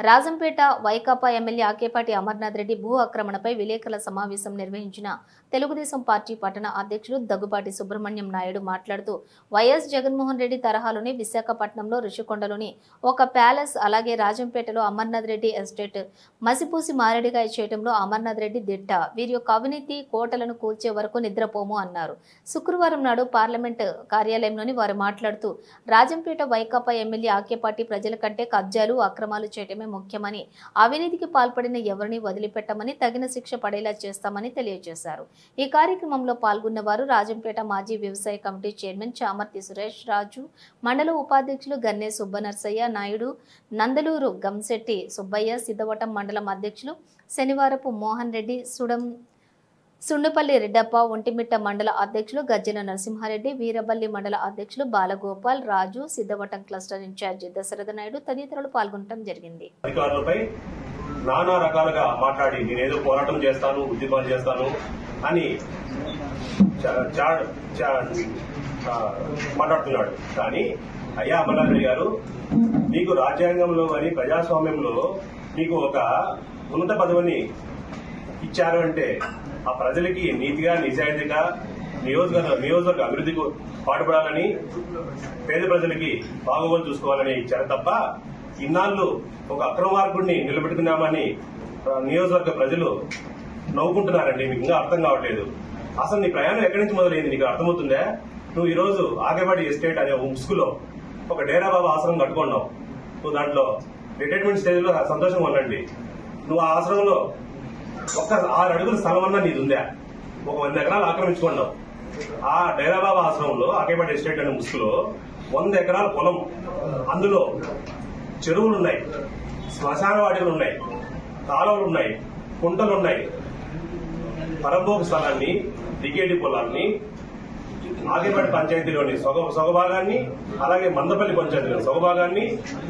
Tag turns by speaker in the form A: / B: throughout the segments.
A: Rajampet Vaikapa MLA Akepati Amarnath Reddy భూ ఆక్రమణపై విలేకరుల సమావేశం నిర్వహించిన తెలుగుదేశం పార్టీ పట్టణ అధ్యక్షుడు దగ్గుబాటి సుబ్రహ్మణ్యం నాయుడు మాట్లాడుతూ వైఎస్ జగన్మోహన్ రెడ్డి తరహాలోనే విశాఖపట్నంలో ఋషికొండలోని ఒక ప్యాలెస్ అలాగే రాజంపేటలో అమర్నాథ్ రెడ్డి ఎస్టేట్ మసిపూసి మారేడుగాయ చేయడంలో అమర్నాథ్ రెడ్డి దిట్ట. వీరి యొక్క అవినీతి కోటలను కూల్చే వరకు నిద్రపోము అన్నారు. శుక్రవారం నాడు పార్లమెంట్ కార్యాలయంలోని వారు మాట్లాడుతూ రాజంపేట వైకాపా ఎమ్మెల్యే ఆకేపాటి ప్రజల కంటే కబ్జాలు అక్రమాలు చేయటమే ముఖ్యమని అవినీతికి పాల్పడిన ఎవరిని వదిలిపెట్టమని తగిన శిక్ష పడేలా చేస్తామని తెలియజేశారు. ఈ కార్యక్రమంలో పాల్గొన్న వారు రాజంపేట మాజీ వ్యవసాయ కమిటీ చైర్మన్ చామర్తి సురేష్ రాజు మండల ఉపాధ్యక్షులు గన్నే సుబ్బనర్సయ్య నాయుడు నందలూరు గంశెట్టి సుబ్బయ్య సిద్ధవటం మండలం అధ్యక్షులు శనివారపు మోహన్ రెడ్డి సుడం సుండుపల్లి రెడ్డప్ప ఒంటిమిట్ట మండల అధ్యక్షులు గజ్జల నరసింహారెడ్డి వీరబల్లి మండల అధ్యక్షులు బాలగోపాల్ రాజు సిద్ధవటం క్లస్టర్ ఇన్ఛార్జి దశరథ నాయుడు తదితరులు పాల్గొనడం జరిగింది.
B: అధికారులపై నానా రకాలుగా మాట్లాడి నేనేదో పోరాటం చేస్తాను ఉద్యమాలు చేస్తాను అని మాట్లాడుతున్నాడు. కానీ అయ్యా అమర్నాథ్ గారు నీకు రాజ్యాంగంలో కానీ ప్రజాస్వామ్యంలో నీకు ఒక ఉన్నత పదవిని ఇచ్చారు అంటే ఆ ప్రజలకి నీతిగా నిజాయితీగా నియోజకవర్గ నియోజకవర్గ అభివృద్ధికి పాటుపడాలని పేద ప్రజలకి బాగోగులు చూసుకోవాలని ఇచ్చారు. తప్ప ఇన్నాళ్ళు ఒక అక్రమార్కుడిని నిలబెట్టుకున్నామని నియోజకవర్గ ప్రజలు నవ్వుకుంటున్నారండి. మీకు ఇంకా అర్థం కావట్లేదు. అసలు నీ ప్రయాణం ఎక్కడి నుంచి మొదలైంది? నీకు అర్థమవుతుందా? నువ్వు ఈ రోజు ఆగేవాడి ఎస్టేట్ అనే ముసుగులో ఒక డేరా బాబా ఆశ్రమం కట్టుకున్నావు. నువ్వు దాంట్లో రిటైర్మెంట్ స్టేజ్లో సంతోషంగా ఉండండి. నువ్వు ఆ ఆశ్రమంలో ఒక్క ఆరు అడుగుల స్థలం అన్నా నీది ఉందా? ఒక వంద ఎకరాలు ఆక్రమించుకున్నావు. ఆ డైరాబాబా ఆశ్రమంలో ఆకేపటి ఎస్టేట్ అనే ముసుగులో వంద ఎకరాల పొలం. అందులో చెరువులు ఉన్నాయి శ్మశాన వాటిలు ఉన్నాయి కాలువలు ఉన్నాయి కుంటలు ఉన్నాయి పరంభోగ స్థలాన్ని డికేటి పొలాన్ని ఆగేపేట పంచాయతీలోని సొగ సొగభాగాన్ని అలాగే మందపల్లి పంచాయతీలోని సొగభాగాన్ని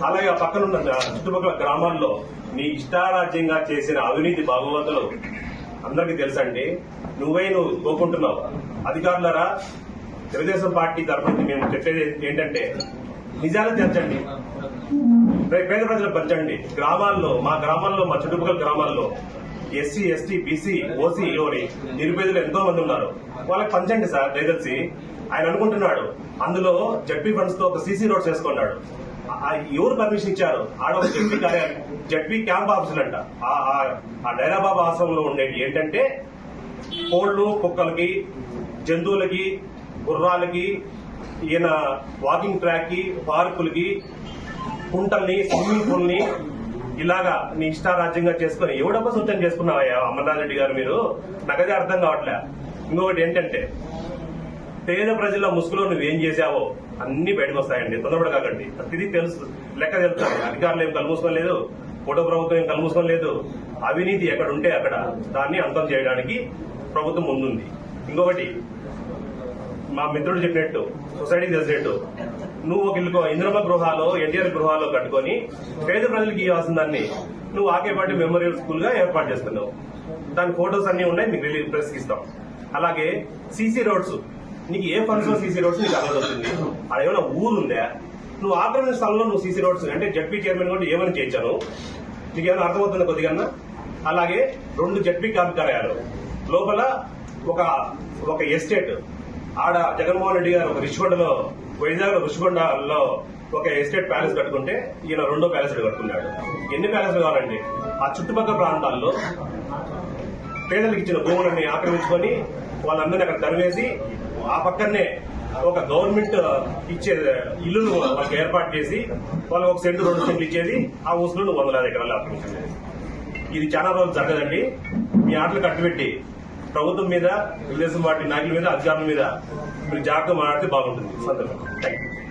B: అలాగే ఆ పక్కనున్న చుట్టుపక్కల గ్రామాల్లో నీ ఇష్టారాజ్యంగా చేసిన అవినీతి భాగవతులు అందరికీ తెలుసండి. నువ్వే నువ్వు కోకుంటున్నావు. అధికారులరా తెలుగుదేశం పార్టీ తరఫున మేము చెప్పేది ఏంటంటే నిజాలు తెరచండి పేద ప్రజలు పంచండి. గ్రామాల్లో మా గ్రామాల్లో మా చుట్టుపక్కల గ్రామాల్లో ఎస్సీ ఎస్టీ బీసీ ఓసీ లోని నిరుపేదలు ఎంతో మంది ఉన్నారు. వాళ్ళకి పంచండి సార్ దయచేసి. ఆయన అనుకుంటున్నాడు. అందులో జడ్పీ ఫండ్స్తో ఒక సీసీ రోడ్ చేసుకున్నాడు. ఆ- ఎవరు పర్మిషన్ ఇచ్చారు? ఆడ ఒక జడ్పీ కార్యాలయం జడ్పీ క్యాంప్ ఆఫీసులు అంట. ఆ- ఆ- డైరాబాబా ఆశ్రమంలో ఉండేవి ఏంటంటే కోళ్ళు కుక్కలకి జంతువులకి గుర్రాలకి ఈయన వాకింగ్ ట్రాక్కి పార్కులకి కుంటల్ని స్విమ్మింగ్ పూల్ని ఇలాగా నీ ఇష్టారాజ్యంగా చేసుకుని ఎవడబ్బా సూచన చేసుకున్నావయ్యా? అమర్నాథ్ రెడ్డి గారు మీరు? నాకదే అర్థం కావట్లే. ఇంకొకటి ఏంటంటే పేద ప్రజల ముసుగులో నువ్వేం చేశావో అన్ని బయటకు వస్తాయండి. తొందరపడకండి ప్రతిదీ తెలుసు. లెక్క తెలుస్తుంది అధికారులు ఏం కలుమూసుకోలేదు ఫోటో ప్రభుత్వం ఏం కలుమూసుకోలేదు అవినీతి ఎక్కడ ఉంటే అక్కడ దాన్ని అంతం చేయడానికి ప్రభుత్వం ముందుంది. ఇంకొకటి మా మిత్రుడు చెప్పినట్టు సొసైటీ తెలిసినట్టు నువ్వు ఒక ఇల్లు ఇంద్రమ గృహాలో ఎన్టీఆర్ గృహాలో కట్టుకొని పేద ప్రజలకు ఇవ్వాల్సిన దాన్ని నువ్వు ఆకేపాటి మెమోరియల్ స్కూల్గా ఏర్పాటు చేస్తున్నావు. దాని ఫోటోస్ అన్ని ఉన్నాయి మీకు రిలీజ్ ప్రెస్ ఇస్తాం. అలాగే సీసీ రోడ్స్. నీకు ఏ ఫండ్స్లో సీసీ రోడ్స్ నీకు అర్థమవుతుంది అది ఏమైనా ఊరు ఉందా? నువ్వు ఆక్రమణ స్థలంలో నువ్వు సీసీ రోడ్స్ అంటే జడ్పీ చైర్మన్ కూడా ఏమైనా చేయించాను? నీకు ఏమైనా అర్థమవుతుంది కొద్దిగా అలాగే రెండు జడ్పీ క్యాంప్ కార్యాలయాలు లోపల ఒక ఒక ఎస్టేట్ ఆడ జగన్మోహన్ రెడ్డి గారు ఒక రిషికొండలో వైజాగ్ రుషికొండలో ఒక ఎస్టేట్ ప్యాలెస్ కట్టుకుంటే ఈయన రెండో ప్యాలెస్ కట్టుకున్నాడు. ఎన్ని ప్యాలెస్లు కావాలండి? ఆ చుట్టుపక్కల ప్రాంతాల్లో పేదలకు ఇచ్చిన భూములని ఆక్రమించుకొని వాళ్ళందరినీ అక్కడ తరివేసి ఆ పక్కనే ఒక గవర్నమెంట్ ఇచ్చే ఇల్లును వాళ్ళకి ఏర్పాటు చేసి వాళ్ళకి ఒక సెంటు రెండు సెంట్లు ఇచ్చేది ఆ ఊసులో వందలాది ఎకరాలు ఆక్రమించలేదు ఇది చాలా రోజులు జరగదండి. మీ ఆటలు కట్టుబెట్టి ప్రభుత్వం మీద తెలుగుదేశం పార్టీ నాయకుల మీద అధికారుల మీద మీరు జాగ్రత్త మాట్లాడితే బాగుంటుంది. సందర్భం. Thank you